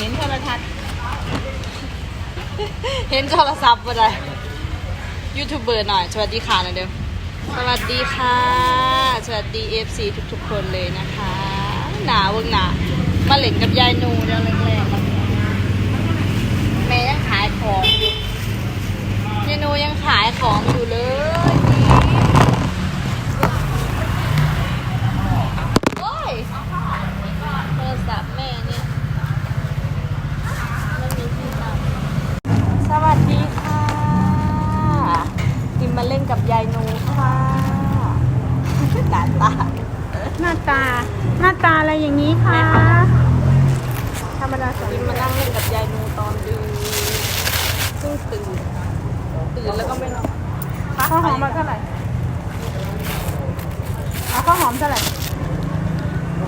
เห็นโทรทัศน์ เห็นโทรศัพท์บ่ได้ยูทูบเบอร์หน่อย สวัสดีค่ะหนะเดียวสวัสดีค่ะ สวัสดี FC ทุกๆ คนเลยนะคะ หนาเวิงหนามาเล่นกับยายนูเรื่องแรกๆแม่ยังขายของอยู่ยายนูยังขายของอยู่เลยโอ้ยโทรศัพท์แม่เนี่ยไม่มีที่ตั้ง สวัสดีค่ะกินมาเล่นกับยายนูค่ะหน้าตา หน้าตา หน้าตาอะไรอย่างนี้คะธรรมดาส กินมานั่งเล่นกับยายนูตอนดึกซึ่งตื่น ตื่ นแล้วก็ไม่นอนข้าวหอมมาเท่าไหร่เอาข้าวหอมเท่าไหร่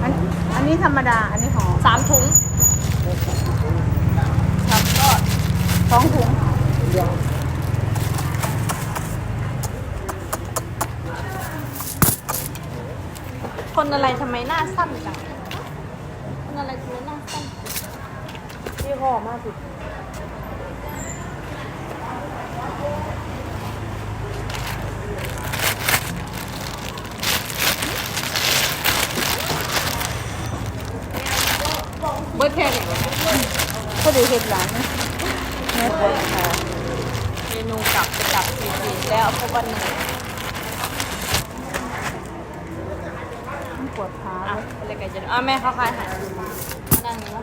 อันอันนี้ธรรมดา อันนี้หอมสามถุงครับก็สองถุงคนอะไรทำไมหน้าสั้นจังคนอะไรทำไมหน้าสั้นยี่ห้อมากสุด เบิร์ดแค่นี้ก็ดูเห็ดหลานนะแม่ปวดขาเมนูกลับจะกลับสี่ทีแล้วเพราะวันนี้ปวดขาอะเลยอะไรกันจะอะแม่เขาขายอาหารมานั่งนี่นะ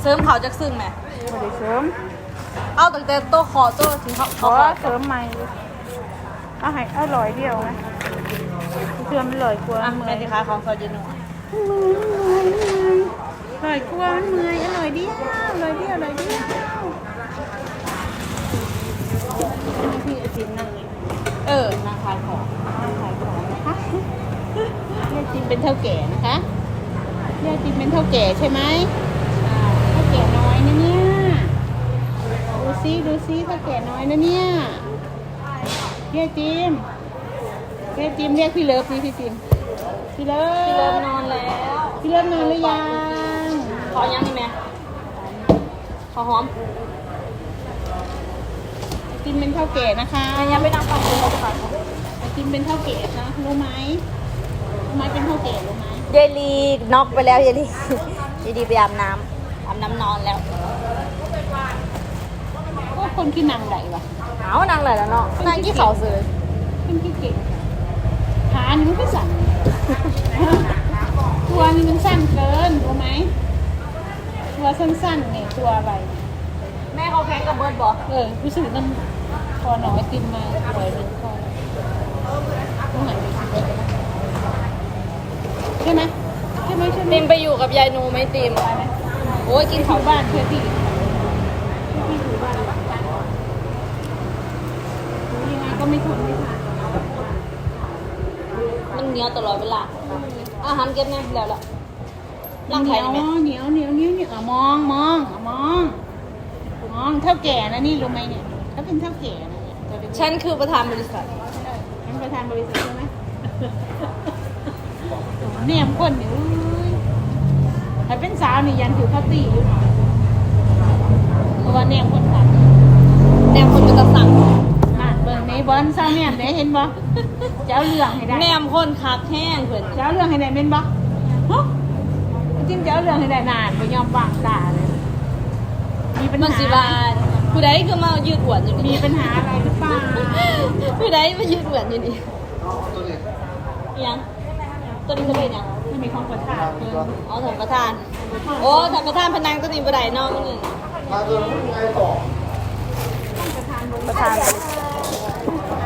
เสริมเขาจากซึ่งไหมไม่ได้เสริม เอาตั้งแต่โต๊ะคอโต๊ะถึงเขาขเขาอขอเสริมใหม่เลยเอาให้อร่อยเดียวนะเพื่อมันอร่อยกว่าอะเมื่แม่อยที่ขายของซอยเจนูอร่อยกว่ามันเมื่อยอร่อยเดียวอร่อยเดียวอร่อยเดียวพี่ไอติมนั่งนี่เออนางขายของนั่งขายของนะคะพี่ไอติมเป็นเท่าแก่นะคะพี่ไอติมเป็นเท่าแก่ใช่ไหมเท่าแก่น้อยนะเนี่ย ดูซิดูซิเท่าแก่น้อยนะเนี่ยพี่ไอติมพี่ไอติมเรียกพี่เลิฟสิพี่ติมพี่เลิฟพี่เริ่มนอนแล้ว พี่เลิฟนอนหรือยังขอยังนี่แม่ขอหอมไอติมเป็นเท่าแก่นะคะแม่ยังไม่นั่งฟังคุณเขาขายของไอติมเป็นเท่าแก่นะรู้ไหมรู้ไหมเป็นเท่าแก่รู้ไหมเยายลีน็อกไปแล้วเยายลีเยายลีไปอาบน้ำอาบน้ำนอนแล้วพวก คนที่นางไหนวะเอานางไหนแล้วเนาะนางที่เขาซื้อคนที่เก่งขานี่มันก็สั่นตัวนี่มันสั้นเกินรู้ไหมตัวสั้นๆเนี่ยตัวอะไรแม่เขาแข่งกับเบิร์ดบอกเออรู้สึกมันคอหน่อยติมมาปล่อยมันคอต้องหันไปสิใช่ไหมใช่ไหมใช่ไหมติมไปอยู่กับยายนูไหมติมโอ้ยกินที่เขาเขาบ้านเพื่อที่ที่อยู่บ้านยังไง ก็ไม่ทนไม่ทานมันเหนียวตลอดเวลา อาหารเก็บแน่แล้วล่ะร่างเหไทนียยวนี่แม่เหนียวเหนียวเหนียวเหนียวอะมองมองอะมองมองเท่าแก่นะนี่รู้ไหมเนี่ยถ้าเป็นเท่าแก่นะเนี่ยตัวเล็กๆฉันคือประธานบริษัท ฉันประธานบริษัทใช่ไหมแนมคนนี่อุ้ยถ้าเป็นสาวนี่ยันถือข้าวตีอยู่หน่อยเพราะว่าแนมคนขับแนมคนมันจะสั่ง มาเบิ่งในบอลสาวแนมได้เห็นบ่จะเอาเรื่องให้ได้แนมคนคักแห้งเพื่อนจะเอาเรื่องให้ได้เป็นบ่ฮะจิ้มจะเอาเรื่องให้ได้นานบ่ยอมวางตาเลยมีปัญมันหาสิบานผู้ใดคือมายืดหวนอยู่มีนี่ปัญหาอะไรหรือเปล่าผู้ใดมายืดหวนอยู่นี่ยังตัวนี้เขาเป็นยังไม่มีความกดดันเพิ่มอ๋อท่านประธาน โอ้ท่านประธานพนังตัวนี้บ่ได้เนอกนี่ประธานบ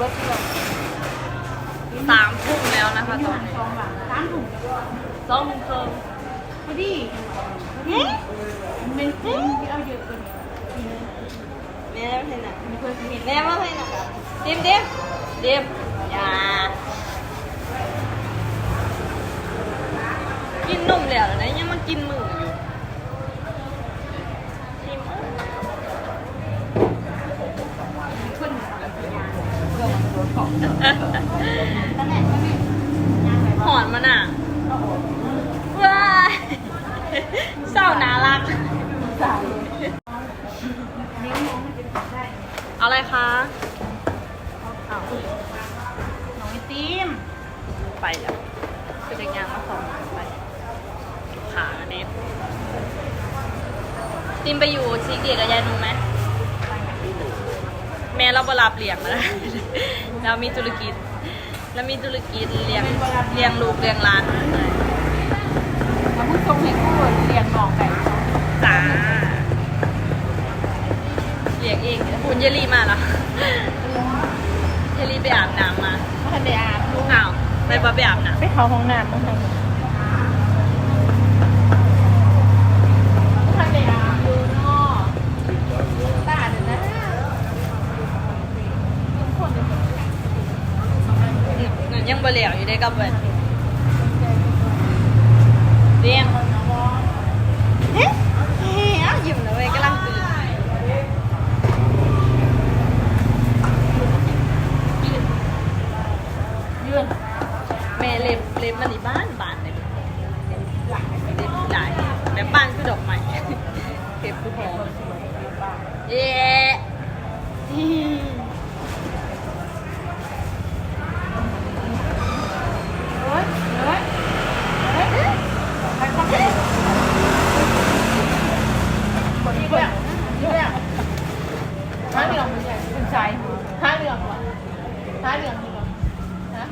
เบิดเทื่อสามทุ่มแล้วนะคะตอนสนี้องบาทสามถุงสองโมงครึ่งพอดีมันเป็นจริงที่เอาเยอะเกินแม่ไม่เห็นอะมีเพื่อนเห็นแม่ไม่เห็นอะดิมดิมดิมอย่ากินนมแล้วนะยังมากินมือ หอนมันอะว้าเศร้าน่ารัก อะได้เอาอะไรคะน้องไอติมไปแล้วคือจะยางมาของไปขาเน็ตติมไปอยู่ซีเกียกับยายนูไหม แม่เราบรับเลี้ยงแล้วนะเรามีธุรกิจแล้วมีธุรกิจเลี้ยงเลี้ยงลูกเลี้ยงหลานแล้วผู้ชมเห็นผู้เรียนน้องไก่จ้าเลี้ยงเองคุณเยลลี่มาเหรอเยลลี่ไปอาบน้ำมาทันได้อาบลูกอ้าวไปบ่ไปอาบน้ไปเข้าห้องน้ำมั้งทันทันได้อาบดูเนาะตาเนี่ยนะคนเดียวำ ยังบ่เหลียวอยู่ได้กับเบิดเลี้ยงเฮ้ยเฮ้ยอ้ายิ้มนะเว้ยกำลังตื่นยืนแม่เล็บเล็บมันอีบ้านบานเลยเล็บหลายแบบบ้านคือดอกไม้เก็บคือหอมเย้ เฮ้ยเฮ้ยเฮ้ยไปเข้าไปคนนี้เพื่อนเพื่อนห้าเหลืองมันใหญ่เป็นใจห้าเหลืองวะห้าเหลืองดีกว่าฮะ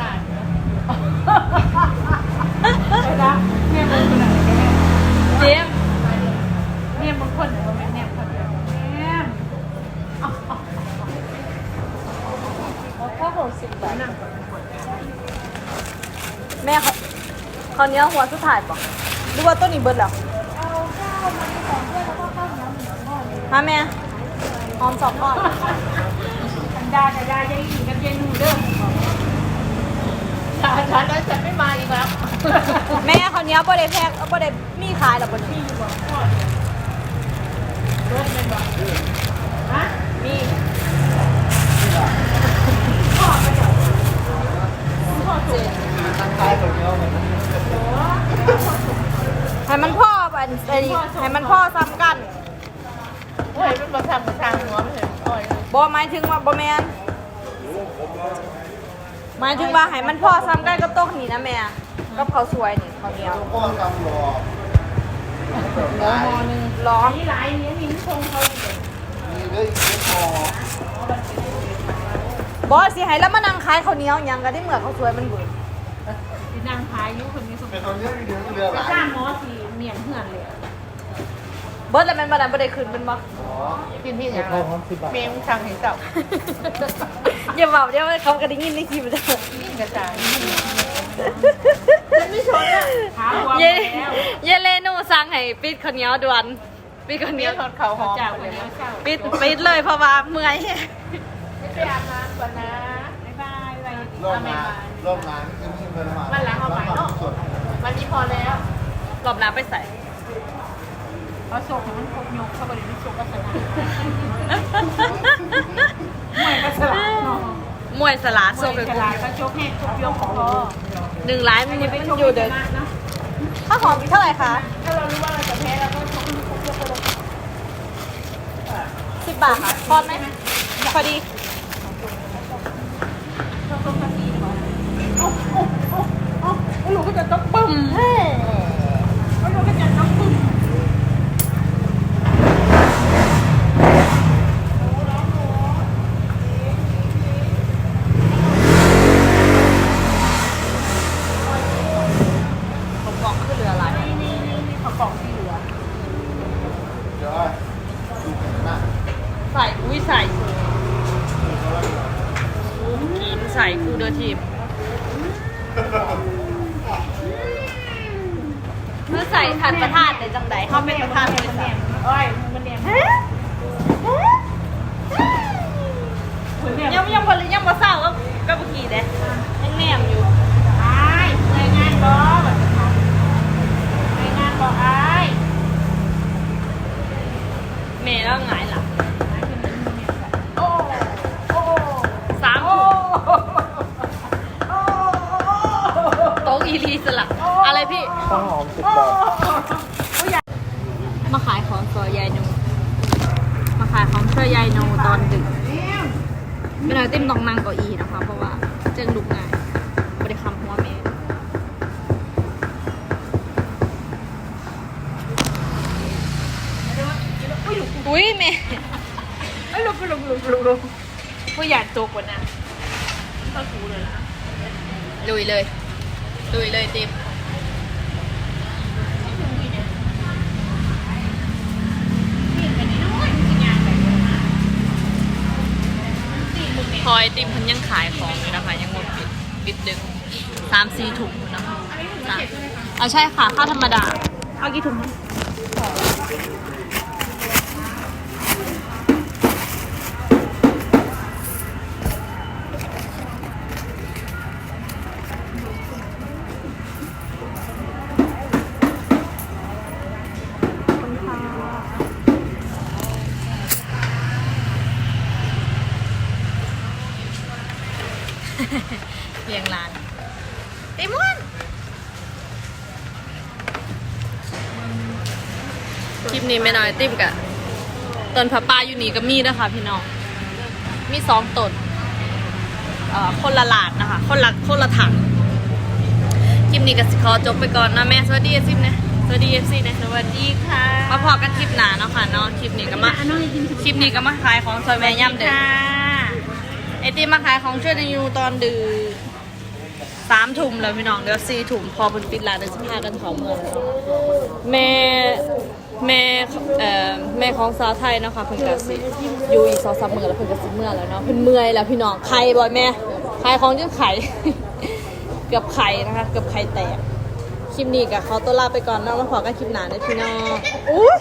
ตายเวลาเมียมึงเป็นอะไรกันแน่ เจมส์ เมียมึงคนไหนวะแม่เนี่ยคนเดียวแม่ ข้าวหกสิบบาท นั่งก่อนก่อน แม่เขาเขาวเหนี้ยวหัวสุดท้ายป่ะหรือว่าต้นนี้เบิดแล้วเอาข้าวมาสองถ้วยแล้วก็ข้าวเหนียวหนึ่งหม้อเลยมาแม่หอมสองก้อนอันดาจะได้ยังกินกับเจนูเด้อถ้าฉันแล้วฉันไม่มาอีกแล้วแม่เขาวเหนี้ยวบ่ได้แพงบ่ได้มีขายหรอกบ่มีเบิดเป็นบ่ฮะมีพ่อไปเดี๋ยวพ่อสุด ให้มันพ่ออันไอ้นี่ให้มันพ่อซ้ำกันโอ้ยเป็นประทำประทางหัวไม่เห็นอ่อยบ่หมายถึงว่าบ่แมนหมายถึงว่าให้มันพ่อซ้ำกันกับโต๊ะนี่นะแม่กับข้าวสวยนี่ข้าวเหนียวพ่อกำรอหม้อหนึ่งร้อนนี่หลายนี้นี่ชงเขามีได้อีกไม่พอบอสสิให้แล้วมานั่งขายข้าวเหนียวยังก็ได้เหมือนข้าวสวยมันเบื่อ นางพายยุคนนี้สมเป็นตอนนี้มีเดือนเรือหไปลายจ้างหมอสีเมียนเหือนเลยเบิร์ดแล้วแมันบ่ได้บ่ไดขึ้นเป็นบ่อ๋อกินที่ไหนเมียมึงสั่งให้เจ้าอย่าบอกเดี๋ยวเขาก็ได้ยินในคลิปเด้อนี่กระจายฉันไม่ชนอะหาวัวเยแล้วเยเลนูสั่งให้ปิดข้าวเหนียวด่วนปิดข้าวเหนีเมียยวทอดเขาหอมเลยนะเจ้าปิดปิดเลยเพราะว่าเมื่อย ไปอาบน้ำก่อนนะ รอบงานรอบงานขึ้นขึ้นเงินมาวันหลังเอาไปเนาะส่วนวันนี้พอแล้วรอบน้ำไปใส่เขาส่งมันครบยกเขาบริไม่ส่งก็ชนะไม่ก็สลาะมวยสลัดส่ส่งงไปไปสลัดก็ชกให้ครบยกพอหนึ่งล้านมันเป็นอยู่เดินข้าวหอมมีเท่าไหร่คะ ถ้าเรารู้ว่าเราจะแพ้เราก็ชกให้ครบยกไปเลยสิบบาทค่ะทอไหมพอดี ชกต้องกะทิหรอ โอ้โอ้โอ้โอ้ไม่รู้ก็จะต้องปึ้ม ผมบอกคือเหลืออะไร นี่นี่นี่นี่กระป๋องที่เหลือ เดี๋ยวดูกันนะ ใส่อุ้ยใส่กินใส่คูเดอร์ทีม อ ท่านประธานในจังใดเขาเป็นประธานบริษัทโอ้ยมันเนี่ยยังยังบริยังบ่เศร้าก็ก็เมื่อกี้เด้ยังแนมอยู่อายรายงานบอแบบรายงานบออายเมย์แล้วหงายหลัง พี่ ข้าวหอมสิบบาทมาขายของซอยยายนู มาขายของช่วยยายนูตอนดึกไม่ได้ติ้มต้องนั่งเก้าอี้นะคะ เพราะว่าเจงลุกง่ายบริคำหัวเมย์อุ้ยเมย์ไอ้ลุกลุกลุกลุกลุกผู้อยากตกกว่านะต้องถูเลยนะลุยเลยลุยเลยติ้ม พอยติมเพันยังขายของอยู่นะคะ ยังหมดปิดปิดดึกสามสี่ถุงนะคะสามเอาใช่ค่ะข้าวธรรมดา เอากี่ถุง เรียงร้านติมอนคลิปนี้ไม่น้อยติมกะต้นพระป้าอยู่นี่ก็มีนะคะพี่น้อง มีสองต้นเอ่อคนละหลาดนะคะ คนละคนละถังคลิปนี้ก็สิขอจบไปก่อนนะแม่สวัสดีเอฟซีนะสวัสดีเอฟซีนะสวัสดีค่ะมาพอกันคลิปหนาเนาะค่ะเนาะคลิปนี้ก็มาน้องกินคลิปนี้ก็มาขายของซอยแม่ย่ำเด็กค่ะ ไอติมมาขายของช่วยในยูตอนดึกสามทุ่มแล้วพี่น้องเดี๋ยวสี่ทุ่มพอเป็นปิดร้านเดี๋ยวจะพากันเขาเมืองแม่แม่เอ่อแม่ของสาวไทยเนาะคะเพิ่นกสิอยู่อีกสองสามเมือแล้วเพิ่นกสิเมื่อแล้วเนาะเพิ่นเมื่อยแล้วพี่น้องไข่บ่อยแม่ขายของจนไข่เกือบไข่นะคะเกือบไข่แตกคลิปนี้กับเขาตัวลาไปก่อนเนาะมาขอกันคลิปหนาเด้อพี่น้องอุ้ย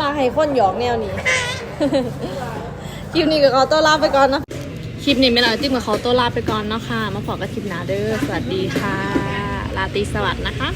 มาให้คนหยอกแนวนี้ คลิปนี้กับเขาตัวลาไปก่อนเนาะคลิปนี้ไม่หน่อยติ้มกับเขาตัวลาไปก่อนเนาะค่ะ มาฝอกับคลิปหนาเด้อ สวัสดีค่ะลาตรีสวัสดิ์นะคะ